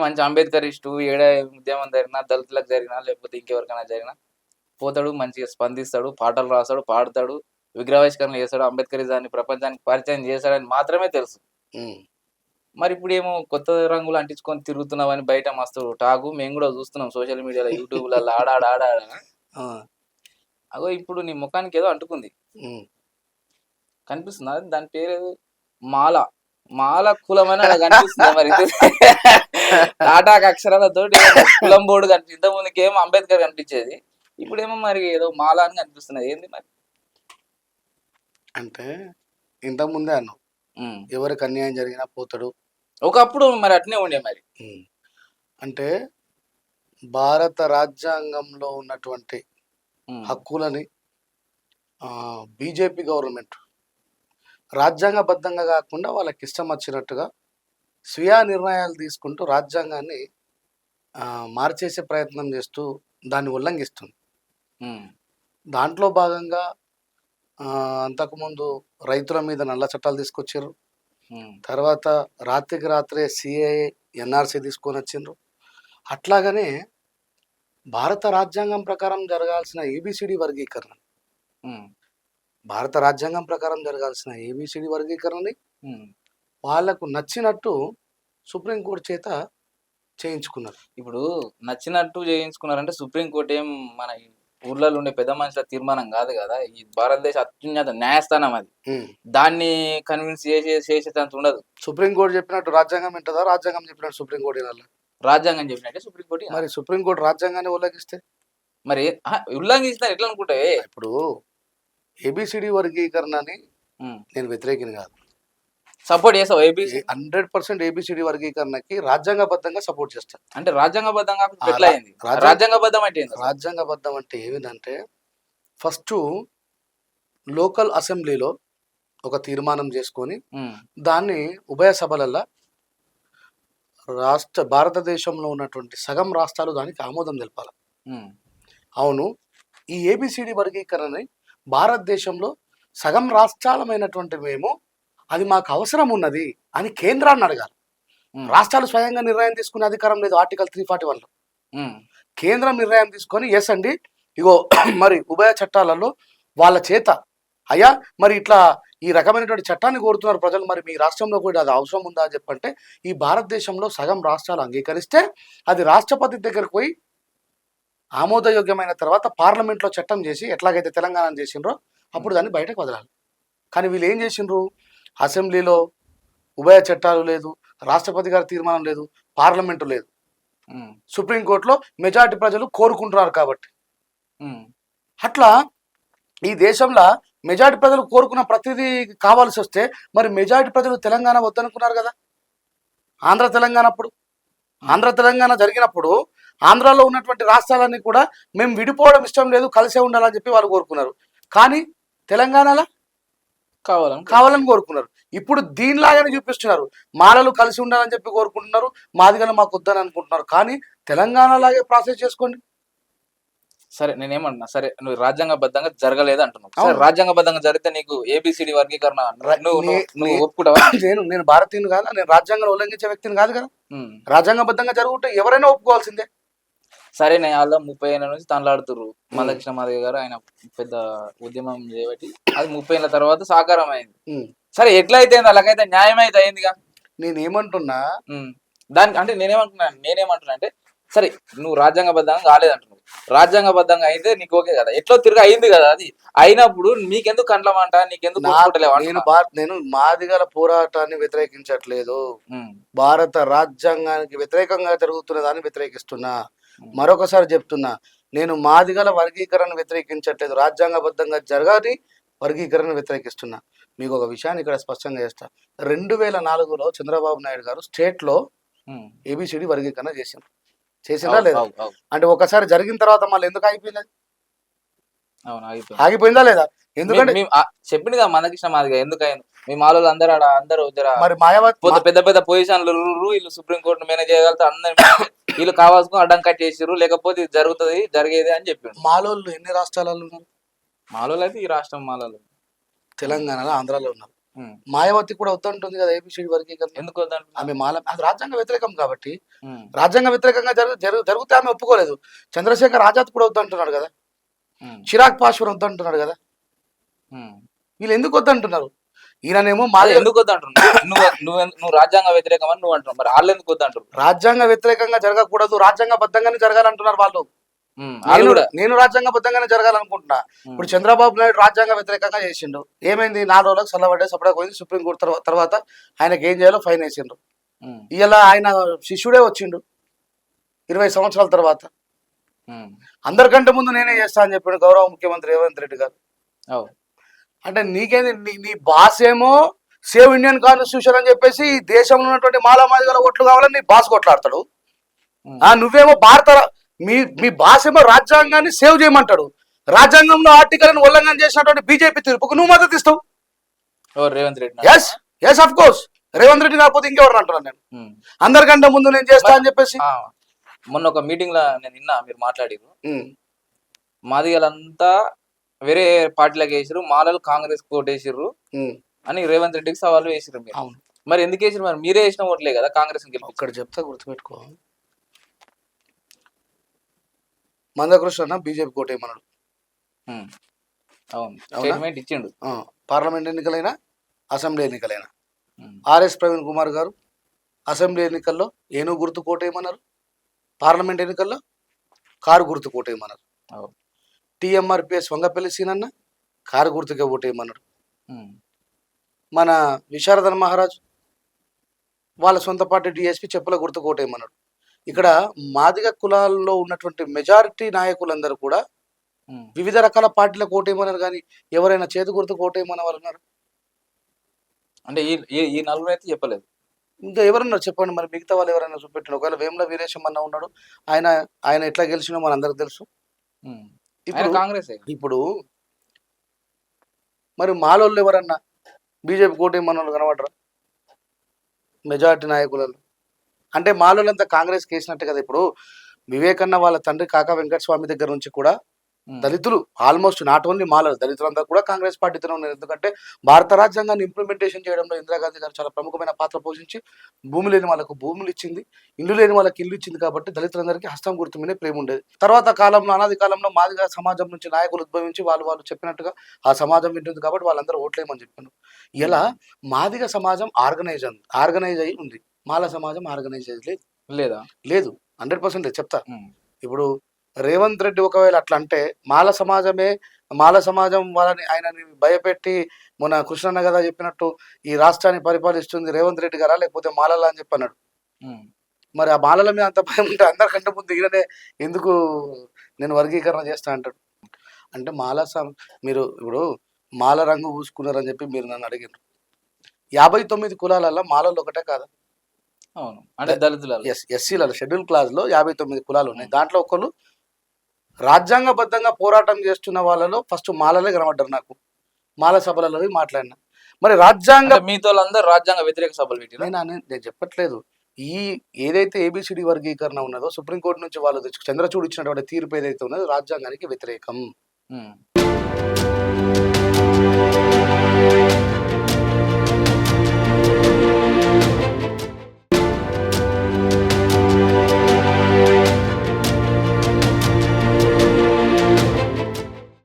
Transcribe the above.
మంచి అంబేద్కర్ ఇష్టు ఏడ ఉద్యమం జరిగినా దళితులకు జరిగినా లేకపోతే ఇంకెవరికైనా జరిగినా పోతాడు మంచిగా స్పందిస్తాడు పాటలు రాస్తాడు పాడతాడు విగ్రహావిష్కరణ చేస్తాడు అంబేద్కరిజాన్ని ప్రపంచానికి పరిచయం చేశాడని మాత్రమే తెలుసు. మరి ఇప్పుడు ఏమో కొత్త రంగులు అంటించుకొని తిరుగుతున్నావని బయట మస్తు టాకు మేము కూడా చూస్తున్నాం సోషల్ మీడియాలో యూట్యూబ్లలో ఆడాడ ఆడాడ అగో ఇప్పుడు నీ ముఖానికి ఏదో అంటుకుంది. కనిపిస్తుందా? దాని పేరు మాల. మాల కులమని అలా కనిపిస్తుంది మరి? టాటాక్ అక్షరాలతో కులం బోర్డు కనిపి ఇంత ముందుకి ఏమో అంబేద్కర్ కనిపించేది ఇప్పుడేమో మరి ఏదో మాల అని కనిపిస్తున్నది ఏంది మరి అంటే ఇంతకుముందే అన్నావు ఉమ్. ఎవరికి అన్యాయం జరిగినా పోతాడు ఒకప్పుడు మరి అట్నే ఉండే మరి. అంటే భారత రాజ్యాంగంలో ఉన్నటువంటి. హక్కులని బీజేపీ గవర్నమెంట్ రాజ్యాంగబద్ధంగా కాకుండా వాళ్ళకి ఇష్టం వచ్చినట్టుగా స్వీయ నిర్ణయాలు తీసుకుంటూ రాజ్యాంగాన్ని మార్చేసే ప్రయత్నం చేస్తూ దాన్ని ఉల్లంఘిస్తుంది. దాంట్లో భాగంగా అంతకుముందు రైతుల మీద నల్ల చట్టాలు తీసుకొచ్చారు. తర్వాత రాత్రికి రాత్రే సిఏఏ ఎన్ఆర్సీ తీసుకొని వచ్చిండ్రు అట్లాగనే భారత రాజ్యాంగం ప్రకారం జరగాల్సిన ఏబిసిడి వర్గీకరణ. భారత రాజ్యాంగం ప్రకారం జరగాల్సిన ఏబిసిడి వర్గీకరణని. వాళ్ళకు నచ్చినట్టు సుప్రీంకోర్టు చేత చేయించుకున్నారు. ఇప్పుడు నచ్చినట్టు చేయించుకున్నారంటే సుప్రీంకోర్టు ఏం మన ఊర్లలో ఉండే పెద్ద మనుషుల తీర్మానం కాదు కదా. ఈ భారతదేశ అత్యున్నత న్యాయస్థానం అది. దాన్ని కన్విన్స్ చేసే చేసేటంత ఉండదు. సుప్రీంకోర్టు చెప్పినట్టు రాజ్యాంగం వింటదా? రాజ్యాంగం చెప్పినట్టు సుప్రీంకోర్టు వినాలా? రాజ్యాంగం చెప్పినట్టే సుప్రీంకోర్టు మరి సుప్రీంకోర్టు రాజ్యాంగాన్ని ఉల్లంఘిస్తే? మరి ఉల్లంఘిస్తారు ఎట్లా అనుకుంటే ఇప్పుడు ఏబిసిడి వర్గీకరణని నేను వ్యతిరేకిని కాదు. సపోర్ట్ చేస్తావు ఏబీసీ హండ్రెడ్ పర్సెంట్ ఏబిసిడి వర్గీకరణకి రాజ్యాంగబద్ధంగా సపోర్ట్ చేస్తాను అంటే రాజ్యాంగబద్ధంగా ఎట్లా అయింది రాజ్యాంగ- రాజ్యాంగబద్ధం అంటే? రాజ్యాంగబద్ధం అంటే ఏమిటంటే ఫస్ట్ లోకల్ అసెంబ్లీలో ఒక తీర్మానం చేసుకొని దాన్ని ఉభయ సభలల్లో రాష్ట్ర భారతదేశంలో ఉన్నటువంటి సగం రాష్ట్రాలు దానికి ఆమోదం తెలపాలి. అవును ఈ ఏబిసిడి వర్గీకరణని భారతదేశంలో సగం రాష్ట్రాలమైనటువంటి మేము అది మాకు అవసరం ఉన్నది అని కేంద్రాన్ని అడగాలి. రాష్ట్రాలు స్వయంగా నిర్ణయం తీసుకునే అధికారం లేదు ఆర్టికల్ త్రీ ఫార్టీ వన్లో. కేంద్రం నిర్ణయం తీసుకొని ఎస్ అండి ఇగో మరి ఉభయ చట్టాలలో వాళ్ళ చేత అయ్యా మరి ఇట్లా ఈ రకమైనటువంటి చట్టాన్ని కోరుతున్నారు ప్రజలు మరి మీ రాష్ట్రంలో కూడా అది అవసరం ఉందా అని చెప్పంటే ఈ భారతదేశంలో సగం రాష్ట్రాలు అంగీకరిస్తే అది రాష్ట్రపతి దగ్గరకు పోయి ఆమోదయోగ్యమైన తర్వాత పార్లమెంట్లో చట్టం చేసి ఎట్లాగైతే తెలంగాణ చేసిండ్రో అప్పుడు దాన్ని బయటకు వదలాలి. కానీ వీళ్ళు ఏం చేసిండ్రు? అసెంబ్లీలో ఉభయ చట్టాలు లేదు రాష్ట్రపతి గారి తీర్మానం లేదు పార్లమెంటు లేదు. సుప్రీంకోర్టులో మెజారిటీ ప్రజలు కోరుకుంటున్నారు కాబట్టి. అట్లా ఈ దేశంలో మెజారిటీ ప్రజలు కోరుకున్న ప్రతిదీ కావాల్సి వస్తే మరి మెజారిటీ ప్రజలు తెలంగాణ వద్దనుకున్నారు కదా? ఆంధ్ర తెలంగాణ అప్పుడు. ఆంధ్ర తెలంగాణ జరిగినప్పుడు ఆంధ్రాలో ఉన్నటువంటి రాష్ట్రాలన్నీ కూడా మేము విడిపోవడం ఇష్టం లేదు కలిసే ఉండాలని చెప్పి వాళ్ళు కోరుకున్నారు. కానీ తెలంగాణలో కావాలని కావాలని కోరుకున్నారు. ఇప్పుడు దీనిలాగానే చూపిస్తున్నారు. మాలలు కలిసి ఉండాలని చెప్పి కోరుకుంటున్నారు. మాదిగలు మాకు వద్దని అనుకుంటున్నారు. కానీ తెలంగాణ లాగే ప్రాసెస్ చేసుకోండి. సరే నేనేమంటున్నా? సరే నువ్వు రాజ్యాంగబద్ధంగా జరగలేదు అంటున్నావు. రాజ్యాంగబద్ధంగా జరిగితే నీకు ఏబిసిడి వర్గీకరణ నువ్వు ఒప్పుకుంటావా? నేను నేను భారతీయుని కాదా? నేను రాజ్యాంగం ఉల్లంఘించే వ్యక్తిని కాదు కదా. రాజ్యాంగబద్ధంగా జరుగుంటే ఎవరైనా ఒప్పుకోవాల్సిందే. సరే నేను వాళ్ళ ముప్పై ఏళ్ళ నుంచి తనలాడుతుర్రు. మందకృష్ణ మాదయ్య గారు ఆయన పెద్ద ఉద్యమం చేయబట్టి అది ముప్పై ఏళ్ళ తర్వాత సాకారం అయింది. సరే ఎట్లా అయితే అయింది అలాగైతే న్యాయం అయితే అయిందిగా నేను ఏమంటున్నా? ఉమ్. దానికి అంటే నేనేమంటున్నాను నేనేమంటున్నా అంటే సరే నువ్వు రాజ్యాంగబద్ధంగా కాలేదంటున్నావు. రాజ్యాంగబద్ధంగా అయితే నీకు ఓకే కదా. ఎట్లో తిరిగి అయింది కదా అది. అయినప్పుడు నీకెందుకు కండ్లమంట నీకెందుకు నేను నేను మాదిగల పోరాటాన్ని వ్యతిరేకించట్లేదు. భారత రాజ్యాంగానికి వ్యతిరేకంగా జరుగుతున్న దాన్ని వ్యతిరేకిస్తున్నా. మరొకసారి చెప్తున్నా నేను మాదిగల వర్గీకరణ వ్యతిరేకించట్లేదు. రాజ్యాంగబద్ధంగా జరగాలి వర్గీకరణ వ్యతిరేకిస్తున్నా. మీకు ఒక విషయాన్ని ఇక్కడ స్పష్టంగా చేస్తా. రెండు వేల నాలుగులో చంద్రబాబు నాయుడు గారు స్టేట్లో ఉమ్. ఏబిసిడి వర్గీకరణ చేసిందా అవు, లేదా. అంటే ఒకసారి జరిగిన తర్వాత మళ్ళీ ఎందుకు ఆగిపోయింది. ఆగిపోయిందా లేదా? ఎందుకంటే చెప్పింది కదా మందకృష్ణ మాదిగా ఎందుకు అయింది మీ మాలో అందరూ ఆడ అందరూ మరి మాయావతి పెద్ద పెద్ద పొజిషన్లు వీళ్ళు సుప్రీం కోర్టు మేనేజ్ చేయగలుగుతారు అందరు వీళ్ళు కావాల్సుకుని అడ్డం కట్టేసారు లేకపోతే ఇది జరుగుతుంది జరిగేది అని చెప్పిండు. మాలోళ్ళు ఎన్ని రాష్ట్రాలలో ఉన్నారు? మాలో అయితే ఈ రాష్ట్రం మాలలో తెలంగాణలో ఆంధ్రాలో ఉన్నారు. మాయావతి కూడా వద్దంటుంది కదా ఏబిసిడి వర్గీకరణ. ఎందుకు? ఆమె మాల అది రాజ్యాంగ వ్యతిరేకం కాబట్టి. రాజ్యాంగ వ్యతిరేకంగా జరుగు జరుగు జరిగితే ఆమె ఒప్పుకోలేదు. చంద్రశేఖర్ ఆజాద్ కూడా వద్దంటున్నాడు కదా. చిరాగ్ పాశ్వర్ వద్దంటున్నాడు కదా. వీళ్ళు ఎందుకు వద్దంటున్నారు? ఈయననేమో మాల ఎందుకు వద్దంటున్నావు నువ్వు నువ్వు నువ్వు రాజ్యాంగ వ్యతిరేకం అని నువ్వు అంటున్నావు. మరి వాళ్ళు ఎందుకు వద్దంటారు రాజ్యాంగ వ్యతిరేకంగా జరగకూడదు. రాజ్యాంగబద్ధంగానే జరగాలంటున్నారు వాళ్ళు. నేను కూడా. నేను రాజ్యాంగబద్ధంగానే జరగాలనుకుంటున్నా. ఇప్పుడు చంద్రబాబు నాయుడు రాజ్యాంగ వ్యతిరేకంగా చేసిండు. ఏమైంది? నాలుగు రోజులకు సల్లబడ్డే సపడా పోయింది. సుప్రీంకోర్టు తర్వా- తర్వాత ఆయనకి ఏం చేయాలో ఫైన్ వేసిండ్రు ఉమ్, ఇలా ఆయన శిష్యుడే వచ్చిండు. ఇరవై సంవత్సరాల తర్వాత. అందరికంటే ముందు నేనే చేస్తా అని చెప్పాడు గౌరవ ముఖ్యమంత్రి రేవంత్ రెడ్డి గారు. అంటే నీకేంది? నీ బాస్ ఏమో సేవ్ ఇండియన్ కాన్స్టిట్యూషన్ అని చెప్పేసి దేశంలో ఉన్నటువంటి మాలామాదిగల ఓట్లు కావాలని నీ బాస్ కొట్లాడతాడు. నువ్వేమో భారత మీ మీ బాస్ ఏమో రాజ్యాంగాన్ని సేవ్ చేయమంటాడు. రాజ్యాంగంలో ఆర్టికల్ ఉల్లంఘన చేసినటువంటి బీజేపీ తీర్పుకు నువ్వు మద్దతు ఇస్తావు. Revanth Reddy yes yes of course Revanth Reddy కాకపోతే ఇంకెవరు అంటున్నాను నేను? అందరికంటే ముందు నేను చేస్తా అని చెప్పేసి. మొన్న ఒక మీటింగ్లో నేను విన్నా మీరు మాట్లాడిరు మాదిగలంతా వేరే పార్టీలకు వేసిరు మాలలు కాంగ్రెస్కు ఓటేసిర్రు ఉమ్, అని రేవంత్ రెడ్డికి సవాల్ వేసిరు మీరు. అవును. మరి ఎందుకు వేసిరు మరి? మీరే వేసిన ఓట్లే కదా కాంగ్రెస్ ఒక్కటి చెప్తా గుర్తుపెట్టుకో. మందకృష్ణ బీజేపీ కోటేయమన్నాడు అవును. అవునా? స్టేట్మెంట్ ఇచ్చిండు. పార్లమెంట్ ఎన్నికలైనా అసెంబ్లీ ఎన్నికలైనా. ఆర్ఎస్ ప్రవీణ్ కుమార్ గారు అసెంబ్లీ ఎన్నికల్లో ఏనుగు గుర్తు కోటేయమన్నారు పార్లమెంట్ ఎన్నికల్లో కారు గుర్తు కోటేయమన్నారు అవును. టీఎంఆర్పిఎస్ వంగపల్లి సీనన్న కారు గుర్తుకే ఓటేయమన్నారు. ఉమ్, మన విశారదన్ మహారాజ్ వాళ్ళ సొంత పార్టీ డిఎస్పి చెప్పుల గుర్తు కోటేయమన్నాడు ఇక్కడ మాదిగ కులాల్లో ఉన్నటువంటి మెజారిటీ నాయకులందరూ కూడా. వివిధ రకాల పార్టీలకు ఓటేయమన్నారు కానీ ఎవరైనా చేతి గుర్తు కోటేయమన్న వాళ్ళు అంటే ఈ ఈ- నలుగురు అయితే చెప్పలేదు. ఇంకా ఎవరున్నారు చెప్పండి మరి మిగతా వాళ్ళు ఎవరైనా చూపెట్టండి ఒకవేళ వేముల వీరేశం అన్న ఉన్నాడు ఆయన ఆయన ఎట్లా గెలిచినో మన అందరికి తెలుసు ఇప్పుడు కాంగ్రెస్. ఇప్పుడు మరి మాలోళ్ళు ఎవరన్నా బీజేపీ కోటేయమన్న వాళ్ళు కనబడరా? మెజారిటీ నాయకులలో. అంటే మాలోళ్ళంతా కాంగ్రెస్ కేసినట్టే కదా ఇప్పుడు. వివేకన్న వాళ్ళ తండ్రి కాకా వెంకట స్వామి దగ్గర నుంచి కూడా దళితులు ఆల్మోస్ట్ నాట్ ఓన్లీ మాలలు దళితులందరూ కూడా కాంగ్రెస్ పార్టీతోనే ఉన్నారు. ఎందుకంటే భారత రాజ్యాంగాన్ని ఇంప్లిమెంటేషన్ చేయడంలో ఇందిరాగాంధీ గారు చాలా ప్రముఖమైన పాత్ర పోషించి భూమి లేని వాళ్ళకు భూములు ఇచ్చింది ఇల్లు లేని వాళ్ళకి ఇల్లు ఇచ్చింది కాబట్టి దళితులందరికీ హస్తం గుర్తు మీదే ప్రేమ ఉండేది. తర్వాత కాలంలో అనాది కాలంలో మాదిగా సమాజం నుంచి నాయకులు ఉద్భవించి వాళ్ళు వాళ్ళు చెప్పినట్టుగా ఆ సమాజం వింటుంది కాబట్టి వాళ్ళందరూ ఓట్లేయమని చెప్పాను ఇలా మాదిగ సమాజం ఆర్గనైజ్ ఆర్గనైజ్ అయి ఉంది. మాల సమాజం ఆర్గనైజ్ అయ్యి లేదు. లేదా? లేదు. హండ్రెడ్ పర్సెంట్ చెప్తా. ఇప్పుడు రేవంత్ రెడ్డి ఒకవేళ అట్లా అంటే మాల సమాజమే మాల సమాజం వాళ్ళని ఆయనని భయపెట్టి మొన్న కృష్ణన్న కదా చెప్పినట్టు ఈ రాష్ట్రాన్ని పరిపాలిస్తుంది రేవంత్ రెడ్డి గారా లేకపోతే మాలలా అని చెప్పి అన్నాడు ఉమ్, మరి ఆ మాలల మీద అంత భయం ఉంటే అందరికంటే ముందు ఈయననే ఎందుకు నేను వర్గీకరణ చేస్తా అంటాడు. అంటే మాల మీరు ఇప్పుడు మాల రంగు పూసుకున్నారని చెప్పి మీరు నన్ను అడిగారు యాభై తొమ్మిది కులాలలో మాలలు ఒకటే కాదా? అవును. అంటే దళితులలో ఎస్ ఎస్సీలలో షెడ్యూల్ క్లాస్లో యాభై తొమ్మిది కులాలు ఉన్నాయి. దాంట్లో ఒకరు రాజ్యాంగబద్ధంగా పోరాటం చేస్తున్న వాళ్ళలో ఫస్ట్ మాలలే కనబడ్డారు నాకు. మాల సభలలో మాట్లాడినా. మరి రాజ్యాంగ మీతో అందరూ రాజ్యాంగ వ్యతిరేక సభలు పెట్టిన నేను? చెప్పట్లేదు. ఈ ఏదైతే ఏబిసిడి వర్గీకరణ ఉన్నదో సుప్రీంకోర్టు నుంచి వాళ్ళు చంద్రచూడ్ ఇచ్చినటువంటి తీర్పు ఏదైతే ఉన్నదో రాజ్యాంగానికి వ్యతిరేకం.